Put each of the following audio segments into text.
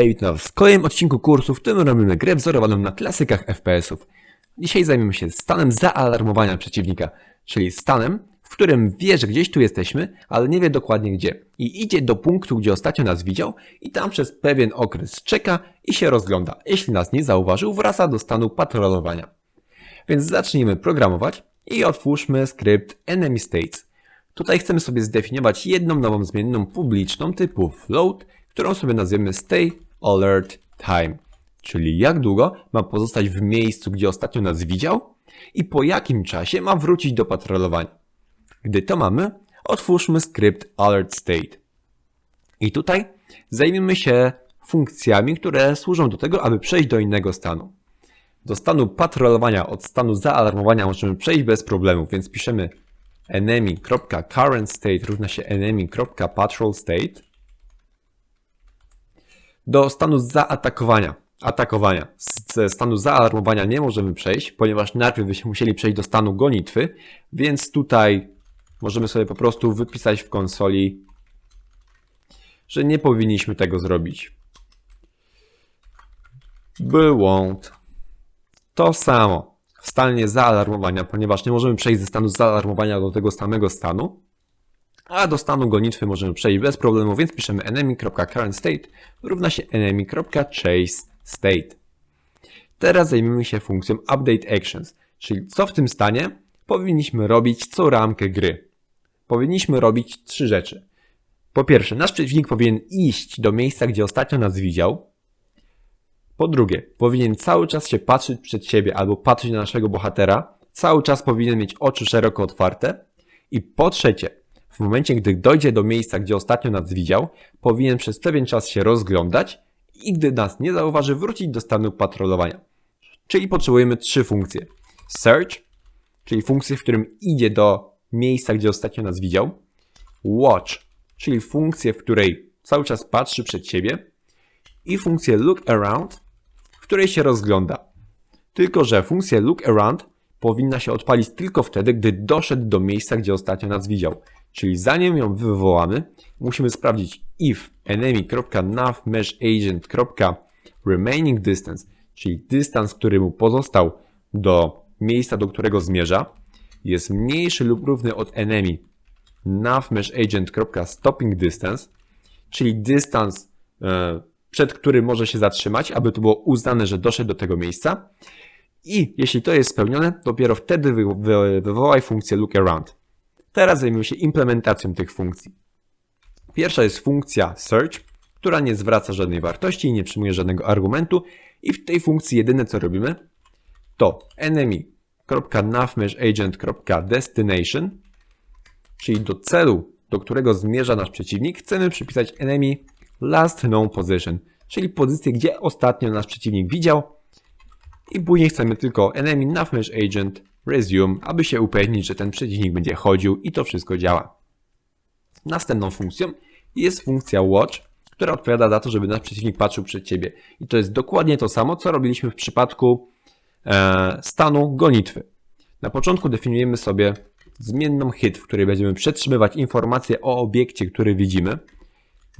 Hej, witam w kolejnym odcinku kursu, w którym robimy grę wzorowaną na klasykach FPS-ów. Dzisiaj zajmiemy się stanem zaalarmowania przeciwnika, czyli stanem, w którym wie, że gdzieś tu jesteśmy, ale nie wie dokładnie gdzie. I idzie do punktu, gdzie ostatnio nas widział i tam przez pewien okres czeka i się rozgląda. Jeśli nas nie zauważył, wraca do stanu patrolowania. Więc zacznijmy programować i otwórzmy skrypt enemy states. Tutaj chcemy sobie zdefiniować jedną nową zmienną publiczną typu float, którą sobie nazwiemy stay alert time, czyli jak długo ma pozostać w miejscu, gdzie ostatnio nas widział i po jakim czasie ma wrócić do patrolowania. Gdy to mamy, otwórzmy skrypt alert state. I tutaj zajmiemy się funkcjami, które służą do tego, aby przejść do innego stanu. Do stanu patrolowania od stanu zaalarmowania możemy przejść bez problemu, więc piszemy enemy.currentstate równa się enemy.patrolstate. Do stanu zaatakowania, atakowania, ze stanu zaalarmowania nie możemy przejść, ponieważ najpierw byśmy musieli przejść do stanu gonitwy, więc tutaj możemy sobie po prostu wypisać w konsoli, że nie powinniśmy tego zrobić. Błąd. To samo w stanie zaalarmowania, ponieważ nie możemy przejść ze stanu zaalarmowania do tego samego stanu, a do stanu gonitwy możemy przejść bez problemu, więc piszemy enemy.currentState równa się enemy.chaseState. Teraz zajmiemy się funkcją updateActions, czyli co w tym stanie powinniśmy robić co ramkę gry. Powinniśmy robić trzy rzeczy. Po pierwsze, nasz przeciwnik powinien iść do miejsca, gdzie ostatnio nas widział, po drugie, powinien cały czas się patrzeć przed siebie albo patrzeć na naszego bohatera. Cały czas powinien mieć oczy szeroko otwarte. I po trzecie, w momencie, gdy dojdzie do miejsca, gdzie ostatnio nas widział, powinien przez pewien czas się rozglądać i gdy nas nie zauważy, wrócić do stanu patrolowania. Czyli potrzebujemy trzy funkcje. Search, czyli funkcję, w którym idzie do miejsca, gdzie ostatnio nas widział. Watch, czyli funkcję, w której cały czas patrzy przed siebie. I funkcję look around, której się rozgląda. Tylko, że funkcja look around powinna się odpalić tylko wtedy, gdy doszedł do miejsca, gdzie ostatnio nas widział. Czyli zanim ją wywołamy, musimy sprawdzić if enemy.navmeshagent.remaining distance, czyli dystans, który mu pozostał do miejsca, do którego zmierza, jest mniejszy lub równy od enemy navmeshagent.stopping distance, czyli dystans e, przed którym może się zatrzymać, aby to było uznane, że doszedł do tego miejsca. I jeśli to jest spełnione, dopiero wtedy wy, wy, wywołaj funkcję lookaround. Teraz zajmiemy się implementacją tych funkcji. Pierwsza jest funkcja search, która nie zwraca żadnej wartości i nie przyjmuje żadnego argumentu. I w tej funkcji jedyne co robimy to enemy.navmeshagent.destination, czyli do celu, do którego zmierza nasz przeciwnik, chcemy przypisać enemy last known position, czyli pozycję, gdzie ostatnio nasz przeciwnik widział. I później chcemy tylko enemy navmesh agent resume, aby się upewnić, że ten przeciwnik będzie chodził i to wszystko działa. Następną funkcją jest funkcja watch, która odpowiada za to, żeby nasz przeciwnik patrzył przed ciebie. I to jest dokładnie to samo, co robiliśmy w przypadku e, stanu gonitwy. Na początku definiujemy sobie zmienną hit, w której będziemy przetrzymywać informacje o obiekcie, który widzimy.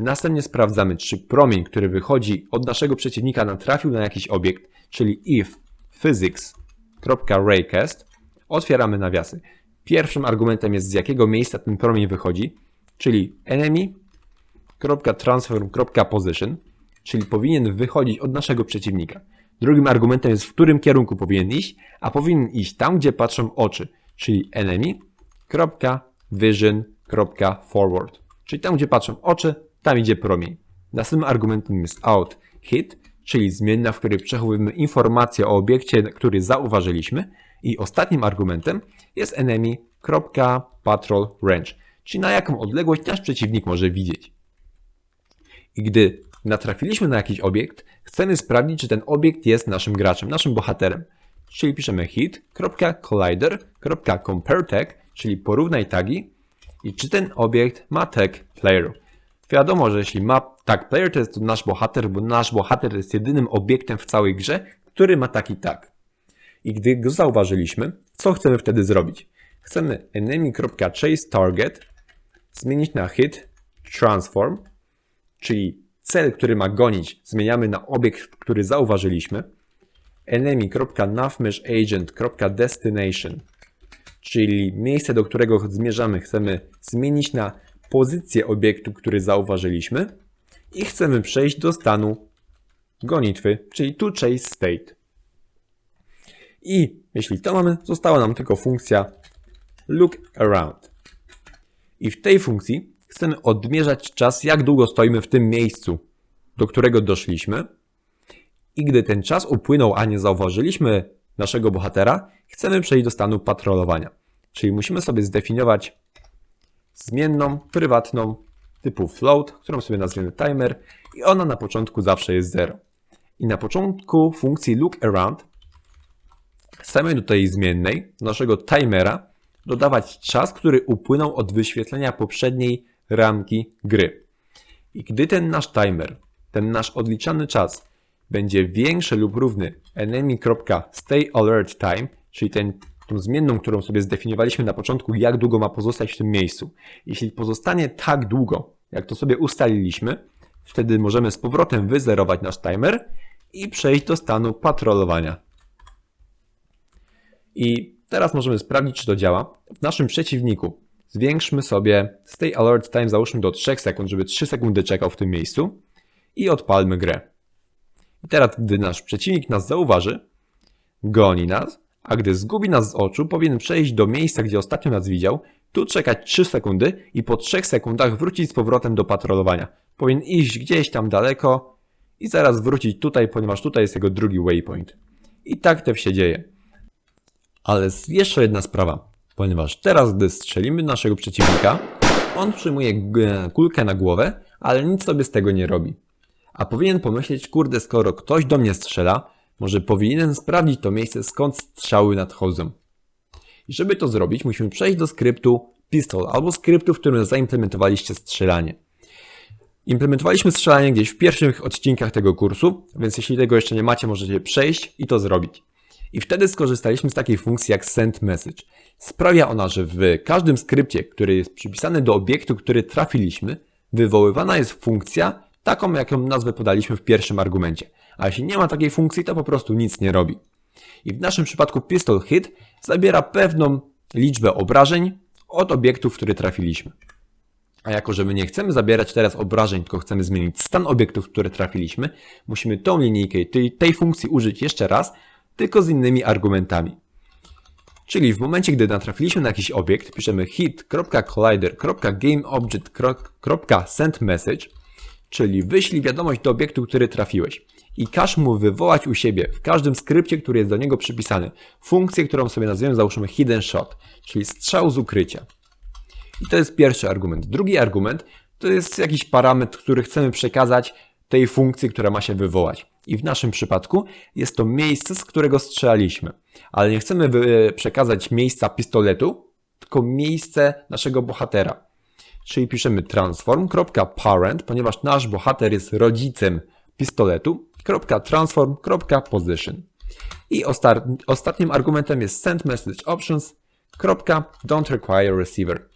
Następnie sprawdzamy, czy promień, który wychodzi od naszego przeciwnika natrafił na jakiś obiekt, czyli if physics.raycast, otwieramy nawiasy. Pierwszym argumentem jest z jakiego miejsca ten promień wychodzi, czyli enemy.transform.position, czyli powinien wychodzić od naszego przeciwnika. Drugim argumentem jest w którym kierunku powinien iść, a powinien iść tam, gdzie patrzą oczy, czyli enemy.vision.forward, czyli tam, gdzie patrzą oczy, tam idzie promień. Następnym argumentem jest out hit, czyli zmienna, w której przechowujemy informację o obiekcie, który zauważyliśmy. I ostatnim argumentem jest enemy.patrol range, czyli na jaką odległość nasz przeciwnik może widzieć. I gdy natrafiliśmy na jakiś obiekt, chcemy sprawdzić, czy ten obiekt jest naszym graczem, naszym bohaterem. Czyli piszemy hit.collider.compareTag, czyli porównaj tagi i czy ten obiekt ma tag player. Wiadomo, że jeśli ma tag player, to jest to nasz bohater, bo nasz bohater jest jedynym obiektem w całej grze, który ma taki tag. I gdy go zauważyliśmy, co chcemy wtedy zrobić? Chcemy enemy.chaseTarget zmienić na hit transform, czyli cel, który ma gonić, zmieniamy na obiekt, który zauważyliśmy. enemy.navmeshagent.destination czyli miejsce, do którego zmierzamy, chcemy zmienić na pozycję obiektu, który zauważyliśmy i chcemy przejść do stanu gonitwy, czyli to chase state. I jeśli to mamy, została nam tylko funkcja look around. I w tej funkcji chcemy odmierzać czas, jak długo stoimy w tym miejscu, do którego doszliśmy. I gdy ten czas upłynął, a nie zauważyliśmy naszego bohatera, chcemy przejść do stanu patrolowania. Czyli musimy sobie zdefiniować zmienną, prywatną, typu float, którą sobie nazwiemy timer i ona na początku zawsze jest 0. I na początku funkcji look around chcemy do tej zmiennej, naszego timera, dodawać czas, który upłynął od wyświetlenia poprzedniej ramki gry. I gdy ten nasz timer, ten nasz odliczany czas będzie większy lub równy enemy.stayAlertTime, czyli ten, tą zmienną, którą sobie zdefiniowaliśmy na początku, jak długo ma pozostać w tym miejscu. Jeśli pozostanie tak długo, jak to sobie ustaliliśmy, wtedy możemy z powrotem wyzerować nasz timer i przejść do stanu patrolowania. I teraz możemy sprawdzić, czy to działa. W naszym przeciwniku zwiększmy sobie stay alert time, załóżmy do 3 sekund, żeby 3 sekundy czekał w tym miejscu i odpalmy grę. I teraz, gdy nasz przeciwnik nas zauważy, goni nas, a gdy zgubi nas z oczu, powinien przejść do miejsca, gdzie ostatnio nas widział, tu czekać 3 sekundy i po 3 sekundach wrócić z powrotem do patrolowania. Powinien iść gdzieś tam daleko i zaraz wrócić tutaj, ponieważ tutaj jest jego drugi waypoint. I tak to się dzieje. Ale jest jeszcze jedna sprawa, ponieważ teraz, gdy strzelimy naszego przeciwnika, on przyjmuje g- kulkę na głowę, ale nic sobie z tego nie robi. A powinien pomyśleć, kurde, skoro ktoś do mnie strzela, może powinienem sprawdzić to miejsce, skąd strzały nadchodzą. I żeby to zrobić, musimy przejść do skryptu pistol, albo skryptu, w którym zaimplementowaliście strzelanie. Implementowaliśmy strzelanie gdzieś w pierwszych odcinkach tego kursu, więc jeśli tego jeszcze nie macie, możecie przejść i to zrobić. I wtedy skorzystaliśmy z takiej funkcji jak send message. Sprawia ona, że w każdym skrypcie, który jest przypisany do obiektu, który trafiliśmy, wywoływana jest funkcja taką, jaką nazwę podaliśmy w pierwszym argumencie. A jeśli nie ma takiej funkcji, to po prostu nic nie robi. I w naszym przypadku pistol hit zabiera pewną liczbę obrażeń od obiektu, w który trafiliśmy. A jako, że my nie chcemy zabierać teraz obrażeń, tylko chcemy zmienić stan obiektów, w które trafiliśmy, musimy tą linijkę tej, tej funkcji użyć jeszcze raz, tylko z innymi argumentami. Czyli w momencie, gdy natrafiliśmy na jakiś obiekt, piszemy hit.collider.gameObject.sendMessage, czyli wyślij wiadomość do obiektu, który trafiłeś. I każ mu wywołać u siebie w każdym skrypcie, który jest do niego przypisany, funkcję, którą sobie nazwiemy, załóżmy hidden shot, czyli strzał z ukrycia. I to jest pierwszy argument. Drugi argument to jest jakiś parametr, który chcemy przekazać tej funkcji, która ma się wywołać. I w naszym przypadku jest to miejsce, z którego strzelaliśmy. Ale nie chcemy wy- przekazać miejsca pistoletu, tylko miejsce naszego bohatera. Czyli piszemy transform.parent, ponieważ nasz bohater jest rodzicem pistoletu, .transform.position. I osta- ostatnim argumentem jest send message options, .don't require receiver.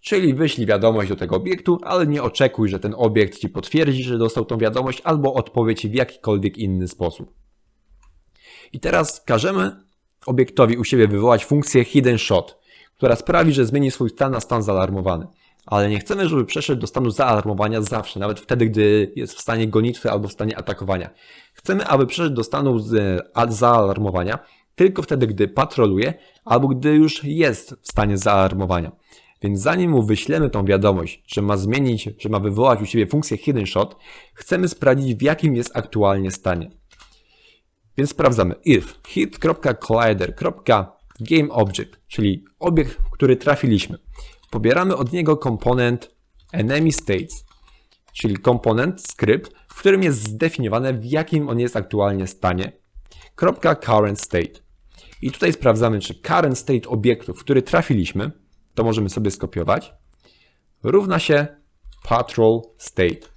Czyli wyślij wiadomość do tego obiektu, ale nie oczekuj, że ten obiekt ci potwierdzi, że dostał tą wiadomość, albo odpowie w jakikolwiek inny sposób. I teraz każemy obiektowi u siebie wywołać funkcję hidden shot, która sprawi, że zmieni swój stan na stan zaalarmowany. Ale nie chcemy, żeby przeszedł do stanu zaalarmowania zawsze, nawet wtedy, gdy jest w stanie gonitwy albo w stanie atakowania. Chcemy, aby przeszedł do stanu zaalarmowania tylko wtedy, gdy patroluje albo gdy już jest w stanie zaalarmowania. Więc zanim mu wyślemy tą wiadomość, że ma zmienić, że ma wywołać u siebie funkcję hidden shot, chcemy sprawdzić w jakim jest aktualnie stanie. Więc sprawdzamy if hit.collider.gameObject, czyli obiekt, w który trafiliśmy. Pobieramy od niego komponent enemy states, czyli komponent skrypt, w którym jest zdefiniowane w jakim on jest aktualnie stanie. .current state. I tutaj sprawdzamy, czy current state obiektu, w który trafiliśmy, to możemy sobie skopiować, równa się patrol state.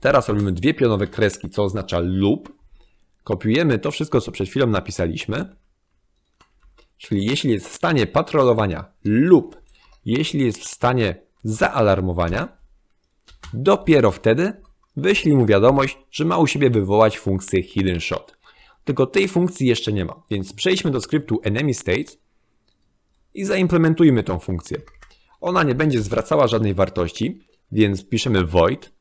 Teraz robimy dwie pionowe kreski, co oznacza loop. Kopiujemy to wszystko, co przed chwilą napisaliśmy. Czyli jeśli jest w stanie patrolowania lub jeśli jest w stanie zaalarmowania, dopiero wtedy wyślij mu wiadomość, że ma u siebie wywołać funkcję hidden shot. Tylko tej funkcji jeszcze nie ma, więc przejdźmy do skryptu enemy state i zaimplementujmy tą funkcję. Ona nie będzie zwracała żadnej wartości, więc piszemy void.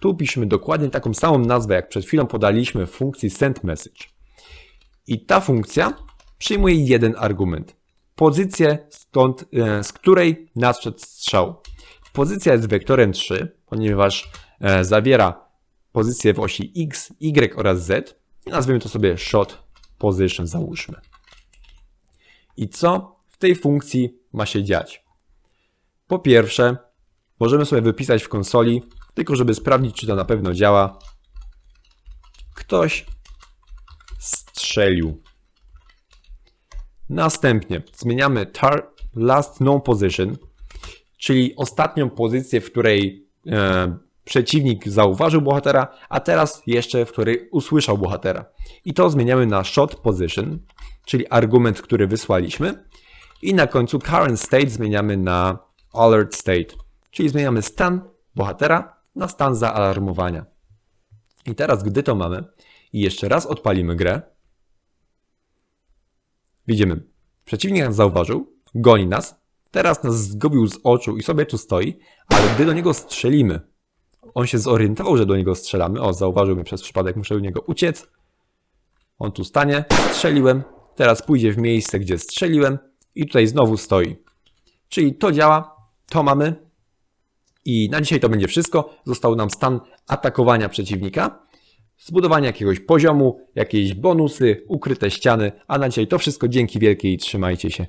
Tu piszemy dokładnie taką samą nazwę, jak przed chwilą podaliśmy w funkcji send message. I ta funkcja przyjmuje jeden argument. Pozycję, stąd, e, z której nadszedł strzał. Pozycja jest wektorem 3, ponieważ e, zawiera pozycję w osi x, y oraz z. I nazwijmy to sobie shot position, załóżmy. I co w tej funkcji ma się dziać? Po pierwsze, możemy sobie wypisać w konsoli, tylko żeby sprawdzić, czy to na pewno działa. Ktoś strzelił. Następnie zmieniamy tar last known position, czyli ostatnią pozycję, w której e, przeciwnik zauważył bohatera, a teraz jeszcze w której usłyszał bohatera. I to zmieniamy na shot position, czyli argument, który wysłaliśmy. I na końcu current state zmieniamy na alert state, czyli zmieniamy stan bohatera na stan zaalarmowania. I teraz, gdy to mamy i jeszcze raz odpalimy grę, widzimy, przeciwnik nas zauważył, goni nas, teraz nas zgubił z oczu i sobie tu stoi, ale gdy do niego strzelimy, on się zorientował, że do niego strzelamy, o, zauważył mnie przez przypadek, muszę do niego uciec, on tu stanie, strzeliłem, teraz pójdzie w miejsce, gdzie strzeliłem i tutaj znowu stoi. Czyli to działa, to mamy. I na dzisiaj to będzie wszystko. Został nam stan atakowania przeciwnika, zbudowanie jakiegoś poziomu, jakieś bonusy, ukryte ściany. A na dzisiaj to wszystko. Dzięki wielkie i trzymajcie się.